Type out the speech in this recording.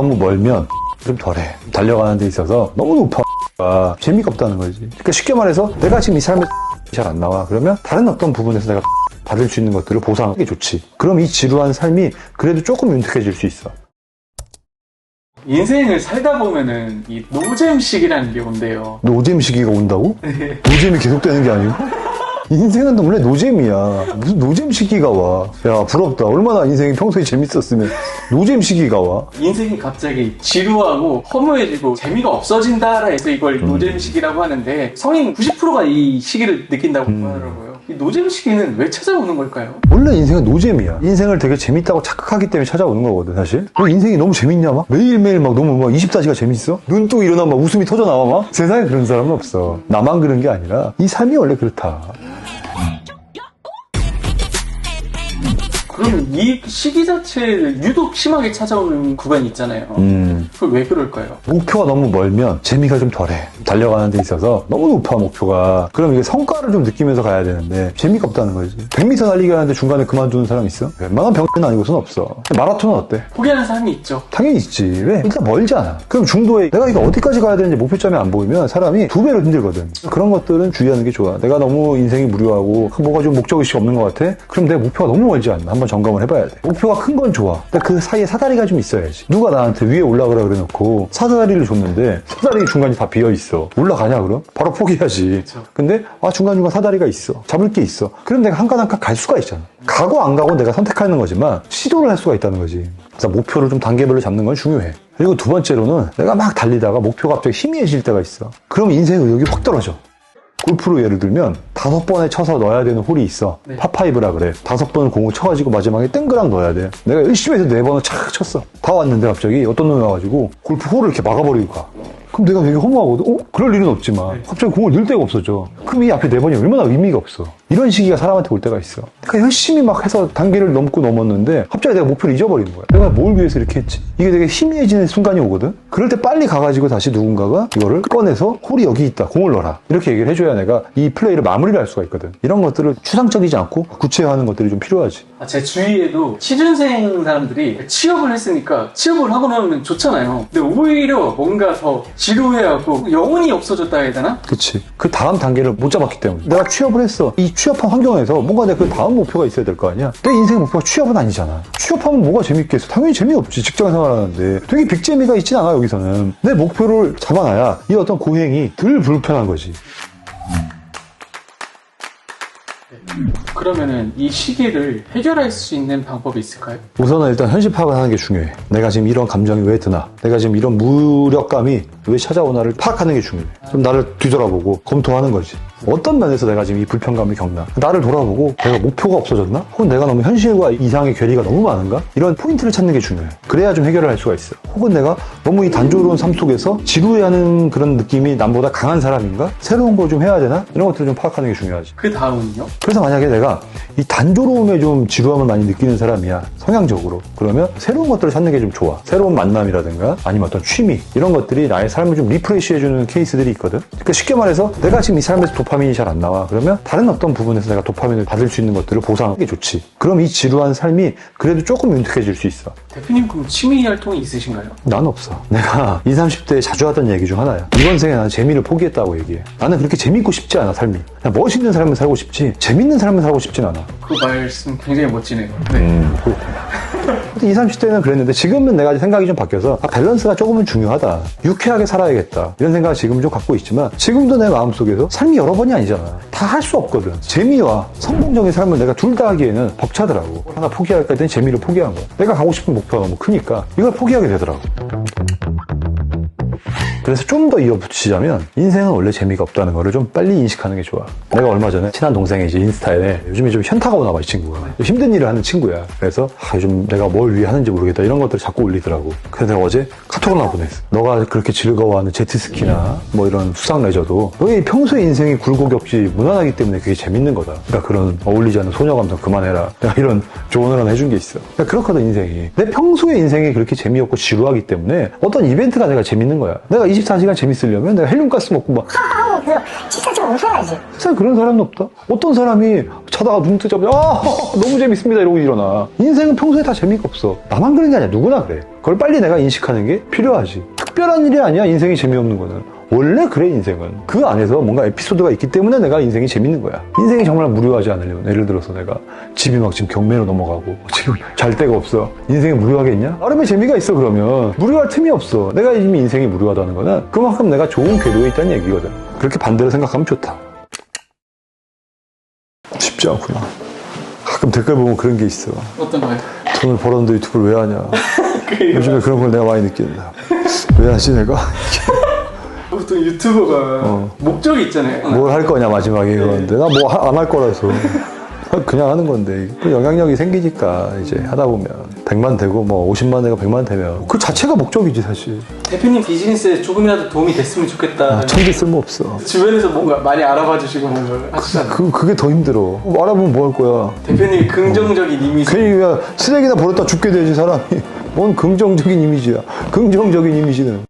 너무 멀면 좀 덜해. 달려가는 데 있어서 너무 높아. 가 재미가 없다는 거지. 그러니까 쉽게 말해서 내가 지금 이 삶에 잘 안 나와. 그러면 다른 어떤 부분에서 내가 받을 수 있는 것들을 보상하는 게 좋지. 그럼 이 지루한 삶이 그래도 조금 윤택해질 수 있어. 인생을 살다 보면은 이 노잼식이라는 게 온대요. 노잼 시기가 온다고? 노잼이 계속되는 게 아니고? 인생은 원래 노잼이야. 무슨 노잼 시기가 와. 야, 부럽다. 얼마나 인생이 평소에 재밌었으면 노잼 시기가 와. 인생이 갑자기 지루하고 허무해지고 재미가 없어진다 해서 이걸 노잼식이라고 하는데 성인 90%가 이 시기를 느낀다고 하더라고요. 이 노잼 시기는 왜 찾아오는 걸까요? 원래 인생은 노잼이야. 인생을 되게 재밌다고 착각하기 때문에 찾아오는 거거든, 사실. 너 인생이 너무 재밌냐, 막? 매일매일 막 너무 막 24시가 재밌어? 눈 뜨고 일어나면 막 웃음이 터져 나와, 막? 세상에 그런 사람은 없어. 나만 그런 게 아니라, 이 삶이 원래 그렇다. 그럼 이 시기 자체를 유독 심하게 찾아오는 구간이 있잖아요. 음. 그걸 왜 그럴까요? 목표가 너무 멀면 재미가 좀 덜해. 달려가는 데 있어서 너무 높아, 목표가. 그럼 이게 성과를 좀 느끼면서 가야 되는데, 재미가 없다는 거지. 100m 달리기 하는데 중간에 그만두는 사람 있어? 웬만한 병은 아니고선 없어. 마라톤은 어때? 포기하는 사람이 있죠. 당연히 있지. 왜? 일단 멀잖아. 그럼 중도에 내가 이거 어디까지 가야 되는지 목표점이 안 보이면 사람이 두 배로 힘들거든. 그런 것들은 주의하는 게 좋아. 내가 너무 인생이 무료하고 뭐가 좀 목적의식이 없는 것 같아? 그럼 내 목표가 너무 멀지 않나? 한번 점검을 해봐야 돼. 목표가 큰 건 좋아. 근데 그 사이에 사다리가 좀 있어야지. 누가 나한테 위에 올라가라 그래 놓고 사다리를 줬는데 사다리 중간이 다 비어 있어. 올라가냐 그럼? 바로 포기하지. 근데 아 중간중간 사다리가 있어. 잡을 게 있어. 그럼 내가 한칸한칸갈 수가 있잖아. 가고 안 가고 내가 선택하는 거지만 시도를 할 수가 있다는 거지. 그래서 목표를 좀 단계별로 잡는 건 중요해. 그리고 두 번째로는 내가 막 달리다가 목표가 갑자기 희미해질 때가 있어. 그럼 인생의 의욕이 확 떨어져. 골프로 예를 들면 다섯 번에 쳐서 넣어야 되는 홀이 있어. 네. 파파이브라 그래. 다섯 번을 공을 쳐가지고 마지막에 땡그랑 넣어야 돼. 내가 열심히 해서 네 번을 착 쳤어. 다 왔는데 갑자기 어떤 놈이 와가지고 골프 홀을 이렇게 막아버리고 가. 그럼 내가 되게 허무하거든? 어? 그럴 일은 없지만 갑자기 공을 넣을 데가 없어져. 그럼 이 앞에 네 번이 얼마나 의미가 없어. 이런 시기가 사람한테 올 때가 있어. 그러니까 열심히 막 해서 단계를 넘고 넘었는데 갑자기 내가 목표를 잊어버리는 거야. 내가 뭘 위해서 이렇게 했지? 이게 되게 희미해지는 순간이 오거든? 그럴 때 빨리 가가지고 다시 누군가가 이거를 꺼내서 홀이 여기 있다. 공을 넣어라. 이렇게 얘기를 해줘야 내가 이 플레이를 마무리를 할 수가 있거든. 이런 것들을 추상적이지 않고 구체화하는 것들이 좀 필요하지. 아, 제 주위에도 취준생 사람들이 취업을 했으니까 취업을 하고 나면 좋잖아요. 근데 오히려 뭔가 더 지루해하고 영혼이 없어졌다 해야 되나? 그치. 그 다음 단계를 못 잡았기 때문에. 내가 취업을 했어. 이 취업한 환경에서 뭔가 내가 그 다음 목표가 있어야 될 거 아니야? 내 인생 목표가 취업은 아니잖아. 취업하면 뭐가 재밌겠어? 당연히 재미없지. 직장 생활하는데. 되게 빅재미가 있진 않아, 여기서는. 내 목표를 잡아놔야 이 어떤 고행이 덜 불편한 거지. 그러면은 이 시기를 해결할 수 있는 방법이 있을까요? 우선은 일단 현실 파악을 하는 게 중요해. 내가 지금 이런 감정이 왜 드나? 내가 지금 이런 무력감이 왜 찾아오나를 파악하는 게 중요해. 좀 나를 뒤돌아보고 검토하는 거지. 어떤 면에서 내가 지금 이 불편감을 겪나? 나를 돌아보고 내가 목표가 없어졌나? 혹은 내가 너무 현실과 이상의 괴리가 너무 많은가? 이런 포인트를 찾는 게 중요해. 그래야 좀 해결을 할 수가 있어. 혹은 내가 너무 이 단조로운 삶 속에서 지루해하는 그런 느낌이 남보다 강한 사람인가? 새로운 걸 좀 해야 되나? 이런 것들을 좀 파악하는 게 중요하지. 그 다음은요? 그래서 만약에 내가 이 단조로움에 좀 지루함을 많이 느끼는 사람이야 성향적으로 그러면 새로운 것들을 찾는 게 좀 좋아 새로운 만남이라든가 아니면 어떤 취미 이런 것들이 나의 삶을 좀 리프레시 해주는 케이스들이 있거든 그러니까 쉽게 말해서 내가 지금 이 삶에서 도파민이 잘 안 나와 그러면 다른 어떤 부분에서 내가 도파민을 받을 수 있는 것들을 보상하는 게 좋지 그럼 이 지루한 삶이 그래도 조금 윤택해질 수 있어 대표님 그럼 취미 활동이 있으신가요? 난 없어. 내가 20, 30대에 자주 하던 얘기 중 하나야. 이번 생에 나는 재미를 포기했다고 얘기해. 나는 그렇게 재밌고 싶지 않아, 삶이. 그냥 멋있는 삶을 살고 싶지, 재밌는 삶을 살고 싶진 않아. 그 말씀 굉장히 멋지네요. 네. 음, 그렇구나. 20, 30대는 그랬는데 지금은 내가 생각이 좀 바뀌어서 아, 밸런스가 조금은 중요하다. 유쾌하게 살아야겠다. 이런 생각을 지금은 좀 갖고 있지만 지금도 내 마음속에서 삶이 여러 번이 아니잖아. 다 할 수 없거든. 재미와 성공적인 삶을 내가 둘 다 하기에는 벅차더라고. 하나 포기할까 했더니 재미를 포기한 거야. 내가 가고 싶은 목표가 너무 크니까 이걸 포기하게 되더라고. 그래서 좀 더 이어붙이자면 인생은 원래 재미가 없다는 거를 좀 빨리 인식하는 게 좋아. 내가 얼마 전에 친한 동생이 이제 인스타에 요즘에 좀 현타가 오나 봐, 이 친구가. 좀 힘든 일을 하는 친구야. 그래서 아, 요즘 내가 뭘 위해 하는지 모르겠다. 이런 것들을 자꾸 올리더라고. 그래서 내가 어제 카톡을 하나 보냈어. 너가 그렇게 즐거워하는 제트스키나 뭐 이런 수상 레저도 너의 평소의 인생이 굴곡이 없이 무난하기 때문에 그게 재밌는 거다. 그러니까 그런 어울리지 않는 소녀 감성 그만해라. 내가 이런 조언을 하나 해준 게 있어. 그러니까 그렇거든, 인생이. 내 평소의 인생이 그렇게 재미없고 지루하기 때문에 어떤 이벤트가 내가 재밌는 거야. 내가 24시간 재밌으려면 내가 헬륨가스 먹고 막 하고 그 진짜 좀 웃어야지. 세상에 그런 사람은 없다. 어떤 사람이 자다가 눈 뜨자마자 아 너무 재밌습니다 이러고 일어나. 인생은 평소에 다 재미가 없어. 나만 그런 게 아니야. 누구나 그래. 그걸 빨리 내가 인식하는 게 필요하지. 특별한 일이 아니야. 인생이 재미없는 거는. 원래 그래 인생은 그 안에서 뭔가 에피소드가 있기 때문에 내가 인생이 재밌는 거야 인생이 정말 무료하지 않으려면 예를 들어서 내가 집이 막 지금 경매로 넘어가고 지금 잘 데가 없어 인생이 무료하겠냐? 나름의 재미가 있어 그러면 무료할 틈이 없어 내가 이미 인생이 무료하다는 거는 그만큼 내가 좋은 궤도에 있다는 얘기거든 그렇게 반대로 생각하면 좋다 쉽지 않구나. 가끔 댓글 보면 그런 게 있어. 어떤 거예요? 돈을 벌었는데 유튜브를 왜 하냐. 요즘에 그런 걸 내가 많이 느낀다. 왜 하지 내가? 보통 유튜버가 어. 목적이 있잖아요. 뭘 할 거냐 마지막에 그러는데 나 뭐 안 할 거라서 그냥 하는 건데 그 영향력이 생기니까 이제 하다 보면 100만 되고 뭐 50만 되고 100만 되면 그 자체가 목적이지 사실. 대표님 비즈니스에 조금이라도 도움이 됐으면 좋겠다. 아, 천지 쓸모 없어. 주변에서 뭔가 많이 알아봐 주시고 뭔가 하시잖아요. 그 그게 더 힘들어. 알아보면 뭐 할 거야. 대표님 긍정적인 이미지. 괜히 그냥 쓰레기나 버렸다 죽게 되지 사람이. 뭔 긍정적인 이미지야. 긍정적인 이미지는.